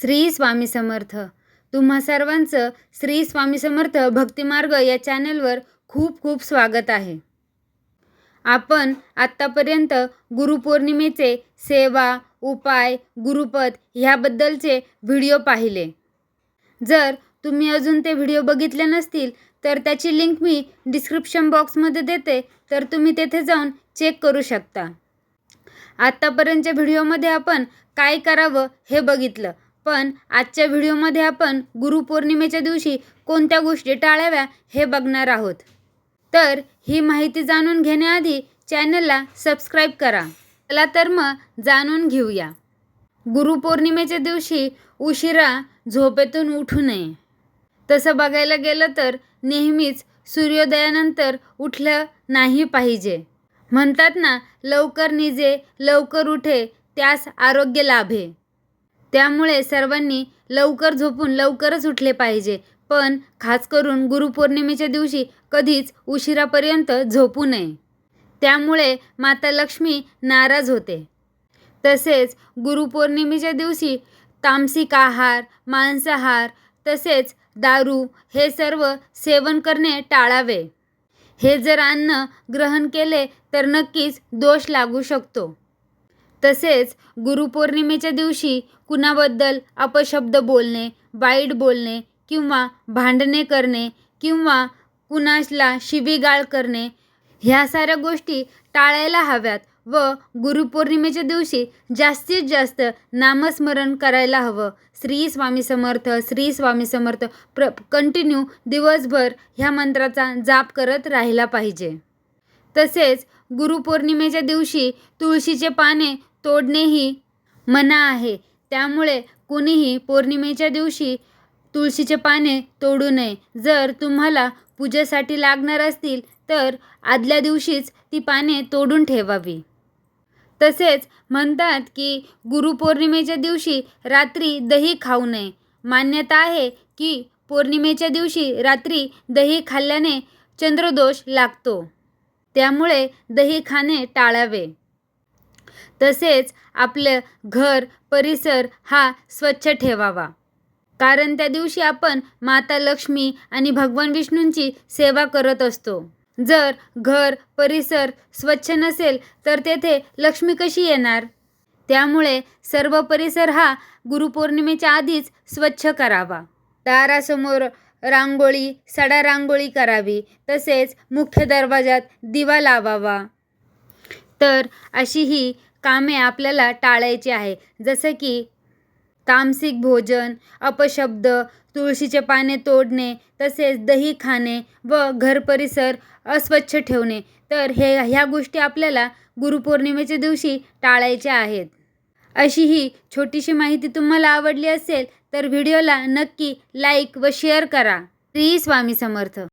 श्री स्वामी समर्थ. तुम्हा सर्वांचं श्री स्वामी समर्थ भक्तिमार्ग या चॅनलवर खूप खूप स्वागत आहे. आपण आत्तापर्यंत गुरुपौर्णिमेचे सेवा उपाय गुरुपद ह्याबद्दलचे व्हिडिओ पाहिले. जर तुम्ही अजून ते व्हिडिओ बघितले नसतील तर त्याची लिंक मी डिस्क्रिप्शन बॉक्समध्ये देते तर तुम्ही तेथे जाऊन चेक करू शकता. आत्तापर्यंतच्या व्हिडिओमध्ये आपण काय करावं हे बघितलं. पण आजच्या व्हिडिओमध्ये आपण गुरुपौर्णिमेच्या दिवशी कोणत्या गोष्टी टाळाव्या हे बघणार आहोत. तर ही माहिती जाणून घेण्याआधी चॅनलला सबस्क्राईब करा. चला तर मग जाणून घेऊया. गुरुपौर्णिमेच्या दिवशी उशिरा झोपेतून उठू नये. तसं बघायला गेलं तर नेहमीच सूर्योदयानंतर उठलं नाही पाहिजे. म्हणतात ना लवकर निजे लवकर उठे त्यास आरोग्य लाभे. त्यामुळे सर्वांनी लवकर झोपून लवकरच उठले पाहिजे. पण खास करून गुरुपौर्णिमेच्या दिवशी कधीच उशिरापर्यंत झोपू नये. त्यामुळे माता लक्ष्मी नाराज होते. तसेच गुरुपौर्णिमेच्या दिवशी तामसिक आहार मांसाहार तसेच दारू हे सर्व सेवन करणे टाळावे. हे जर अन्न ग्रहण केले तर नक्कीच दोष लागू शकतो. तसेच गुरुपौर्णिमेच्या दिवशी कुणाबद्दल अपशब्द बोलणे वाईट बोलणे किंवा भांडणे करणे किंवा कुणाला शिवीगाळ करणे ह्या साऱ्या गोष्टी टाळायला हव्यात व गुरुपौर्णिमेच्या दिवशी जास्तीत जास्त नामस्मरण करायला हवं. श्री स्वामी समर्थ श्री स्वामी समर्थ प्र कंटिन्यू दिवसभर ह्या मंत्राचा जाप करत राहिला पाहिजे. तसेच गुरुपौर्णिमेच्या दिवशी तुळशीचे पाने तोडणेही मना आहे. त्यामुळे कुणीही पौर्णिमेच्या दिवशी तुळशीचे पाने तोडू नये. जर तुम्हाला पूजेसाठी लागणार असतील तर आदल्या दिवशीच ती पाने तोडून ठेवावी. तसेच म्हणतात की गुरुपौर्णिमेच्या दिवशी रात्री दही खाऊ नये. मान्यता आहे की पौर्णिमेच्या दिवशी रात्री दही खाल्ल्याने चंद्रदोष लागतो. त्यामुळे दही खाणे टाळावे. तसेच आपलं घर परिसर हा स्वच्छ ठेवावा. कारण त्या दिवशी आपण माता लक्ष्मी आणि भगवान विष्णूंची सेवा करत असतो. जर घर परिसर स्वच्छ नसेल तर तेथे लक्ष्मी कशी येणार? त्यामुळे सर्व परिसर हा गुरुपौर्णिमेच्या आधीच स्वच्छ करावा. दारासमोर रांगोळी सडा रांगोळी करावी तसेच मुख्य दरवाजात दिवा लावावा. तर अशी ही कामे आपल्याला टाळायची आहे. जसं की तामसिक भोजन अपशब्द तुळशीचे पाने तोडणे तसेच दही खाणे व घर परिसर अस्वच्छ ठेवणे. तर हे ह्या गोष्टी आपल्याला गुरुपौर्णिमेच्या दिवशी टाळायच्या आहेत. अशी ही छोटीशी माहिती तुम्हाला आवडली असेल तर व्हिडिओला नक्की लाईक व शेअर करा. श्री स्वामी समर्थ.